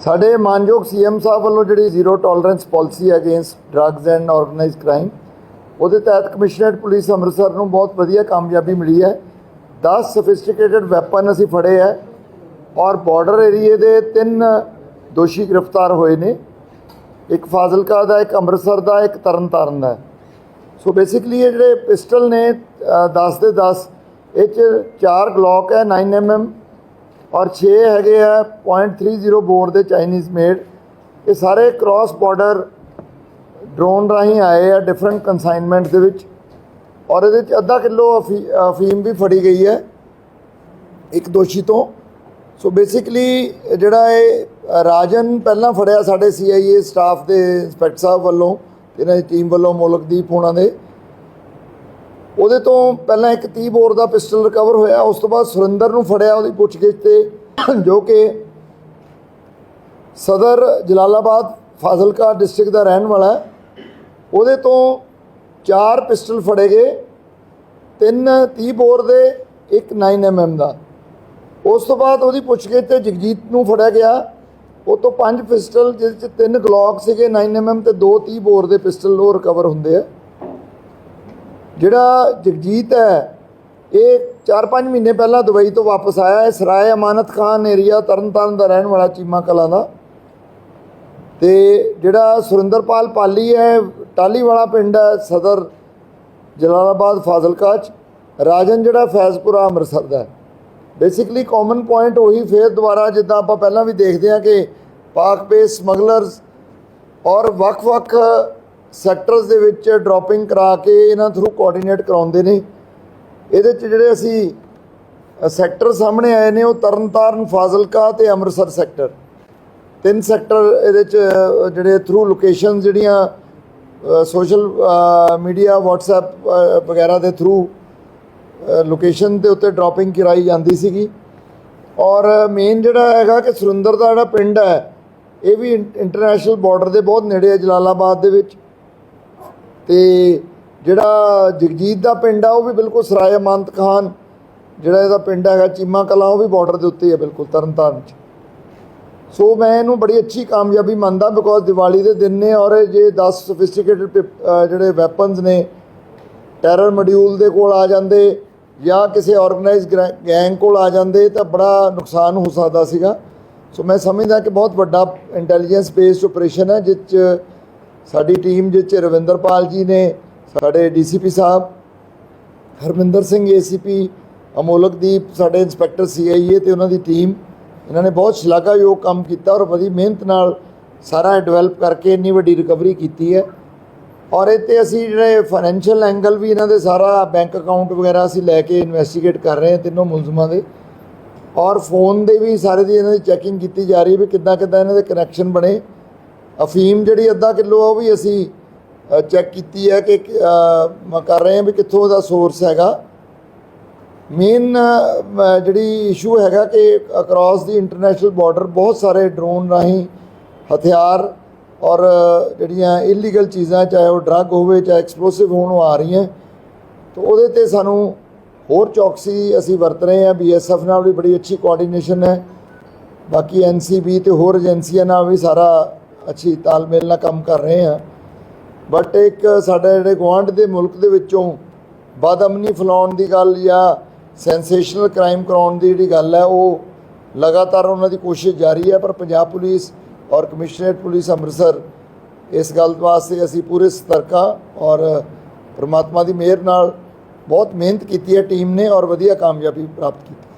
ਸਾਡੇ ਮਾਨਯੋਗ ਸੀਐਮ ਸਾਹਿਬ ਵੱਲੋਂ ਜਿਹੜੀ ਜ਼ੀਰੋ ਟੋਲਰੈਂਸ ਪਾਲਿਸੀ ਹੈ against drugs and organised crime, ਉਹਦੇ ਤਹਿਤ ਕਮਿਸ਼ਨਰੇਟ ਪੁਲਿਸ ਅੰਮ੍ਰਿਤਸਰ ਨੂੰ ਬਹੁਤ ਵਧੀਆ ਕਾਮਯਾਬੀ ਮਿਲੀ ਹੈ। 10 ਸਫਿਸਟੀਕੇਟਡ ਵੈਪਨ ਅਸੀਂ ਫੜੇ ਹੈ ਔਰ ਬਾਰਡਰ ਏਰੀਏ ਦੇ ਤਿੰਨ ਦੋਸ਼ੀ ਗ੍ਰਿਫਤਾਰ ਹੋਏ ਨੇ। ਇੱਕ ਫਾਜ਼ਿਲਕਾ ਦਾ, ਇੱਕ ਅੰਮ੍ਰਿਤਸਰ ਦਾ, ਇੱਕ ਤਰਨਤਾਰਨ ਦਾ। ਸੋ ਬੇਸਿਕਲੀ ਇਹ ਜਿਹੜੇ ਪਿਸਟਲ ਨੇ 10 ਦੇ 10 ਇਹ ਚ ਚਾਰ ਗਲੌਕ ਹੈ 9mm ਔਰ 6 ਹੈਗੇ ਆ .30 ਬੋਰ ਦੇ ਚਾਈਨੀਜ਼ ਮੇਡ। ਇਹ ਸਾਰੇ ਕ੍ਰਾਸ ਬਾਰਡਰ ਡਰੋਨ ਰਾਹੀਂ ਆਏ ਆ ਡਿਫਰੈਂਟ ਕਨਸਾਈਨਮੈਂਟ ਦੇ ਵਿੱਚ। ਔਰ ਇਹਦੇ ਚ ਅੱਧਾ ਕਿਲੋ ਅਫੀ- ਅਫੀਮ ਵੀ ਫੜੀ ਗਈ ਹੈ, ਇੱਕ ਦੋਸ਼ੀ ਤੋਂ। ਸੋ ਬੇਸਿਕਲੀ ਜਿਹੜਾ ਇਹ ਰਾਜਨ ਪਹਿਲਾਂ ਫੜਿਆ ਸਾਡੇ ਸੀਆਈਏ ਸਟਾਫ ਦੇ ਇੰਸਪੈਕਟਰ ਸਾਹਿਬ ਵੱਲੋਂ ਤੇ ਇਹਨਾਂ ਦੀ ਟੀਮ ਵੱਲੋਂ, ਮੁਲਕਦੀਪ ਹੋਣਾ ਦੇ। ਉਹਦੇ ਤੋਂ ਪਹਿਲਾਂ ਇੱਕ 30 ਬੋਰ ਦਾ ਪਿਸਟਲ ਰਿਕਵਰ ਹੋਇਆ, ਉਸ ਤੋਂ ਬਾਅਦ ਸੁਰਿੰਦਰ ਨੂੰ ਫੜਿਆ ਉਹਦੀ ਪੁੱਛਗਿੱਛ ਤੇ, ਜੋ ਕਿ ਸਦਰ ਜਲਾਲਾਬਾਦ ਫਾਜ਼ਿਲਕਾ ਡਿਸਟ੍ਰਿਕਟ ਦਾ ਰਹਿਣ ਵਾਲਾ ਹੈ। ਉਹਦੇ ਤੋਂ ਚਾਰ ਪਿਸਟਲ ਫੜੇ ਗਏ, ਤਿੰਨ 30 ਬੋਰ ਦੇ, ਇੱਕ 9mm ਦਾ। ਉਸ ਤੋਂ ਬਾਅਦ ਉਹਦੀ ਪੁੱਛਗਿੱਛ ਤੇ ਜਗਜੀਤ ਨੂੰ ਫੜਿਆ ਗਿਆ। ਉਹ ਤੋਂ ਪੰਜ ਪਿਸਟਲ, ਜਿਹਦੇ ਚ ਤਿੰਨ ਗਲੌਕ ਸੀਗੇ 9mm ਤੇ ਦੋ 30 ਬੋਰ ਦੇ ਪਿਸਟਲ ਉਹ ਰਿਕਵਰ ਹੁੰਦੇ ਆ। ਜਿਹੜਾ ਜਗਜੀਤ ਹੈ, ਇਹ 4-5 ਮਹੀਨੇ ਪਹਿਲਾਂ ਦੁਬਈ ਤੋਂ ਵਾਪਸ ਆਇਆ ਹੈ, ਸਰਾਏ ਅਮਾਨਤ ਖਾਨ ਏਰੀਆ ਤਰਨਤਾਰਨ ਦਾ ਰਹਿਣ ਵਾਲਾ ਚੀਮਾ ਕਲਾਂ ਦਾ। ਤੇ ਜਿਹੜਾ ਸੁਰਿੰਦਰਪਾਲ ਪਾਲੀ ਹੈ ਟਾਲੀ ਵਾਲਾ ਪਿੰਡ ਹੈ, ਸਦਰ ਜਲਾਲਾਬਾਦ ਫਾਜ਼ਿਲਕਾ ਚ। ਰਾਜਨ ਜਿਹੜਾ ਫੈਜ਼ਪੁਰਾ ਅੰਮ੍ਰਿਤਸਰ ਦਾ ਬੇਸਿਕਲੀ ਕਾਮਨ ਪੁਆਇੰਟ ਉਹੀ ਫੇਰ ਦੁਬਾਰਾ ਜਿੱਦਾਂ ਆਪਾਂ ਪਹਿਲਾਂ ਵੀ ਦੇਖਦੇ ਹਾਂ ਕਿ ਪਾਕ ਬੇਸ ਸਮਗਲਰਸ ਔਰ ਵੱਖ-ਵੱਖ ਸੈਕਟਰਸ ਦੇ ਵਿੱਚ ਡ੍ਰੌਪਿੰਗ ਕਰਾ ਕੇ ਇਹਨਾਂ ਥਰੂ ਕੋਆਰਡੀਨੇਟ ਕਰਾਉਂਦੇ ਨੇ। ਇਹਦੇ ਚ ਜਿਹੜੇ ਅਸੀਂ ਸੈਕਟਰ ਸਾਹਮਣੇ ਆਏ ਨੇ, ਉਹ ਤਰਨਤਾਰਨ, ਫਾਜ਼ਿਲਕਾ ਤੇ ਅੰਮ੍ਰਿਤਸਰ ਸੈਕਟਰ। ਤਿੰਨ ਸੈਕਟਰ ਇਹਦੇ ਚ ਜਿਹੜੇ ਥਰੂ ਲੋਕੇਸ਼ਨ ਜਿਹੜੀਆਂ ਸੋਸ਼ਲ ਮੀਡੀਆ WhatsApp ਵਗੈਰਾ ਦੇ ਥਰੂ ਲੋਕੇਸ਼ਨ ਦੇ ਉੱਤੇ ਡ੍ਰੌਪਿੰਗ ਕਰਾਈ ਜਾਂਦੀ ਸੀਗੀ। ਔਰ ਮੇਨ ਜਿਹੜਾ ਹੈਗਾ ਕਿ ਸੁਰਿੰਦਰ ਦਾ ਜਿਹੜਾ ਪਿੰਡ ਹੈ, ਇਹ ਵੀ ਇੰਟਰਨੈਸ਼ਨਲ ਬਾਰਡਰ ਦੇ ਬਹੁਤ ਨੇੜੇ ਹੈ ਜਲਾਲਾਬਾਦ ਦੇ ਵਿੱਚ। ਤੇ ਜਿਹੜਾ ਜਗਜੀਤ ਦਾ ਪਿੰਡ ਆ, ਉਹ ਵੀ ਬਿਲਕੁਲ ਸਰਾਏ ਅਮੰਤ ਖਾਨ, ਜਿਹੜਾ ਇਹਦਾ ਪਿੰਡ ਹੈਗਾ ਚੀਮਾ ਕਲਾਂ, ਉਹ ਵੀ ਬਾਰਡਰ ਦੇ ਉੱਤੇ ਹੀ ਹੈ ਬਿਲਕੁਲ, ਤਰਨਤਾਰਨ 'ਚ। ਸੋ ਮੈਂ ਇਹਨੂੰ ਬੜੀ ਅੱਛੀ ਕਾਮਯਾਬੀ ਮੰਨਦਾ ਬਿਕੋਜ਼ ਦੀਵਾਲੀ ਦੇ ਦਿਨ ਨੇ ਔਰ ਜੇ 10 ਸੋਫਿਸਟੀਕੇਟਡ ਜਿਹੜੇ ਵੈਪਨਸ ਨੇ ਟੈਰਰ ਮੋਡਿਊਲ ਦੇ ਕੋਲ ਆ ਜਾਂਦੇ ਜਾਂ ਕਿਸੇ ਆਰਗੇਨਾਈਜ਼ਡ ਗੈਂਗ ਕੋਲ ਆ ਜਾਂਦੇ, ਤਾਂ ਬੜਾ ਨੁਕਸਾਨ ਹੋ ਸਕਦਾ ਸੀਗਾ। ਸੋ ਮੈਂ ਸਮਝਦਾ ਕਿ ਬਹੁਤ ਵੱਡਾ ਇੰਟੈਲੀਜੈਂਸ ਬੇਸਡ ਆਪਰੇਸ਼ਨ ਹੈ ਜਿਸ 'ਚ ਸਾਡੀ ਟੀਮ ਜਿਸ 'ਚ ਰਵਿੰਦਰਪਾਲ ਜੀ ਨੇ, ਸਾਡੇ ਡੀਸੀਪੀ ਸਾਹਿਬ, ਹਰਮਿੰਦਰ ਸਿੰਘ ਏਸੀਪੀ, ਅਮੋਲਕਦੀਪ, ਸਾਡੇ ਇੰਸਪੈਕਟਰ ਸੀਆਈਏ ਤੇ ਉਹਨਾਂ ਦੀ ਟੀਮ, ਇਹਨਾਂ ਨੇ ਬਹੁਤ ਸ਼ਲਾਘਾਯੋਗ ਕੰਮ ਕੀਤਾ ਔਰ ਬੜੀ ਮਿਹਨਤ ਨਾਲ ਸਾਰਾ ਡਿਵੈਲਪ ਕਰਕੇ ਇੰਨੀ ਵੱਡੀ ਰਿਕਵਰੀ ਕੀਤੀ ਹੈ। ਔਰ ਇਹ ਤੇ ਅਸੀਂ ਜਿਹੜੇ ਫਾਈਨੈਂਸ਼ੀਅਲ ਐਂਗਲ ਵੀ ਇਹਨਾਂ ਦੇ ਸਾਰਾ ਬੈਂਕ ਅਕਾਊਂਟ ਵਗੈਰਾ ਅਸੀਂ ਲੈ ਕੇ ਇਨਵੈਸਟੀਗੇਟ ਕਰ ਰਹੇ ਹਾਂ ਤਿੰਨੋਂ ਮੁਲਜ਼ਮਾਂ ਦੇ। ਔਰ ਫੋਨ ਦੇ ਵੀ ਸਾਰੇ ਦੀ ਇਹਨਾਂ ਦੀ ਚੈਕਿੰਗ ਕੀਤੀ ਜਾ ਰਹੀ ਹੈ ਵੀ ਕਿੱਦਾਂ ਕਿੱਦਾਂ ਇਹਨਾਂ ਦੇ ਕਨੈਕਸ਼ਨ ਬਣੇ। ਅਫੀਮ ਜਿਹੜੀ ਅੱਧਾ ਕਿਲੋ ਆ ਉਹ ਵੀ ਅਸੀਂ ਚੈੱਕ ਕੀਤੀ ਹੈ ਕਿ ਅ, ਕਰ ਰਹੇ ਹਾਂ ਵੀ ਕਿੱਥੋਂ ਦਾ ਸੋਰਸ ਹੈਗਾ। ਮੇਨ ਜਿਹੜੀ ਇਸ਼ੂ ਹੈਗਾ ਕਿ ਅਕ੍ਰੋਸ ਦੀ ਇੰਟਰਨੈਸ਼ਨਲ ਬਾਰਡਰ ਬਹੁਤ ਸਾਰੇ ਡਰੋਨ ਰਾਹੀਂ ਹਥਿਆਰ ਔਰ ਜਿਹੜੀਆਂ ਇਲੀਗਲ ਚੀਜ਼ਾਂ ਚਾਹੇ ਉਹ ਡਰੱਗ ਹੋਵੇ ਚਾਹੇ ਐਕਸਪਲੋਸਿਵ ਹੋਣ ਉਹ ਆ ਰਹੀਆਂ। ਤਾਂ ਉਹਦੇ ਤੇ ਸਾਨੂੰ ਹੋਰ ਚੌਕਸੀ ਅਸੀਂ ਵਰਤ ਰਹੇ ਹਾਂ। ਬੀਐਸਐਫ ਨਾਲ ਵੀ ਬੜੀ ਅੱਛੀ ਕੋਆਰਡੀਨੇਸ਼ਨ ਹੈ। ਬਾਕੀ ਐਨਸੀਬੀ ਤੇ ਹੋਰ ਏਜੰਸੀਆਂ ਨਾਲ ਵੀ ਸਾਰਾ ਅੱਛੀ ਤਾਲਮੇਲ ਨਾਲ ਕੰਮ ਕਰ ਰਹੇ ਹਾਂ। ਬਟ ਇੱਕ ਸਾਡੇ ਜਿਹੜੇ ਗੁਆਂਢ ਦੇ ਮੁਲਕ ਦੇ ਵਿੱਚੋਂ ਬਦਅਮਨੀ ਫੈਲਾਉਣ ਦੀ ਗੱਲ ਜਾਂ ਸੈਂਸੇਸ਼ਨਲ ਕ੍ਰਾਈਮ ਕਰਾਉਣ ਦੀ ਜਿਹੜੀ ਗੱਲ ਹੈ, ਉਹ ਲਗਾਤਾਰ ਉਹਨਾਂ ਦੀ ਕੋਸ਼ਿਸ਼ ਜਾਰੀ ਹੈ। ਪਰ ਪੰਜਾਬ ਪੁਲਿਸ ਔਰ ਕਮਿਸ਼ਨਰੇਟ ਪੁਲਿਸ ਅੰਮ੍ਰਿਤਸਰ ਇਸ ਗੱਲ ਵਾਸਤੇ ਅਸੀਂ ਪੂਰੇ ਸਤਰਕਾ ਔਰ ਪ੍ਰਮਾਤਮਾ ਦੀ ਮਿਹਰ ਨਾਲ ਬਹੁਤ ਮਿਹਨਤ ਕੀਤੀ ਹੈ। ਟੀਮ ਨੇ ਔਰ ਵਧੀਆ ਕਾਮਯਾਬੀ ਪ੍ਰਾਪਤ ਕੀਤੀ।